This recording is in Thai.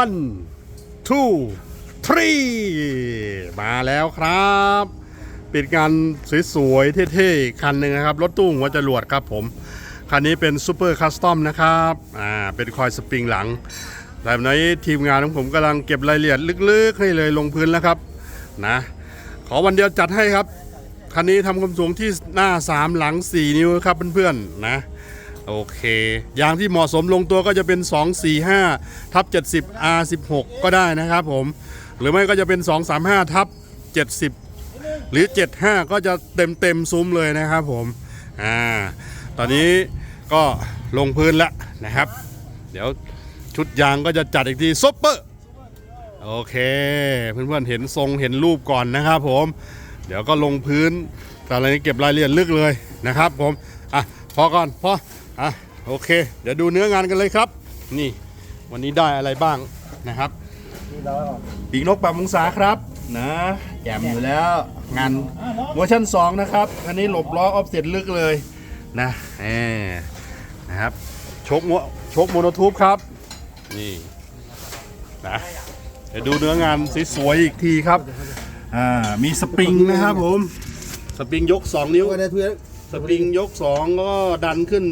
one two three มาแล้วครับ ปิดงานสวยๆเท่ๆคันหนึ่งนะครับ รถตู้หัวจรวดครับผม คันนี้เป็นซูเปอร์คัสตอมนะครับอ่าเป็นคอยสปริงหลังแต่ในทีมงานของผมกำลังเก็บรายละเอียดลึกๆ ให้เลยลงพื้นแล้วครับนะขอวันเดียวจัดให้ครับ คันนี้ทำความสูงที่หน้า 3 หลัง 4 นิ้วครับเพื่อนๆนะ โอเคยางที่เหมาะสมลงตัวก็จะเป็น 245ทับ70 R16 ก็ได้นะครับผม หรือไม่ก็จะเป็น 235ทับ70 หรือ 75 ก็จะเต็มเต็มซุ้มเลยนะครับผม อ่า ตอนนี้ก็ลงพื้นแล้วนะครับ เดี๋ยวชุดยางก็จะจัดอีกทีซุปเปอร์โอเค เพื่อนๆเห็นทรงเห็นรูปก่อนนะครับผม เดี๋ยวก็ลงพื้นแต่อะไรนี้เก็บรายละเอียดลึกเลยนะครับผม อะ พอก่อน พอ อะโอเค เดี๋ยวดูเนื้องานกันเลยครับ นี่วันนี้ได้อะไรบ้างนะครับปีกนกปรับองศาครับนะแจ่มอยู่แล้วงานเวอร์ชัน2 นะครับ อันนี้หลบล้อออฟเซ็ตลึกเลยนะแหมนะครับโชกมัวโชกโมโนทูบครับ นี่นะเดี๋ยวดูเนื้องานสวยๆอีกทีครับอ่ามีสปริงนะครับผม สปริงยก 2 นิ้ววันนี้เพื่อนสปริงยก 2 ก็ดันขึ้น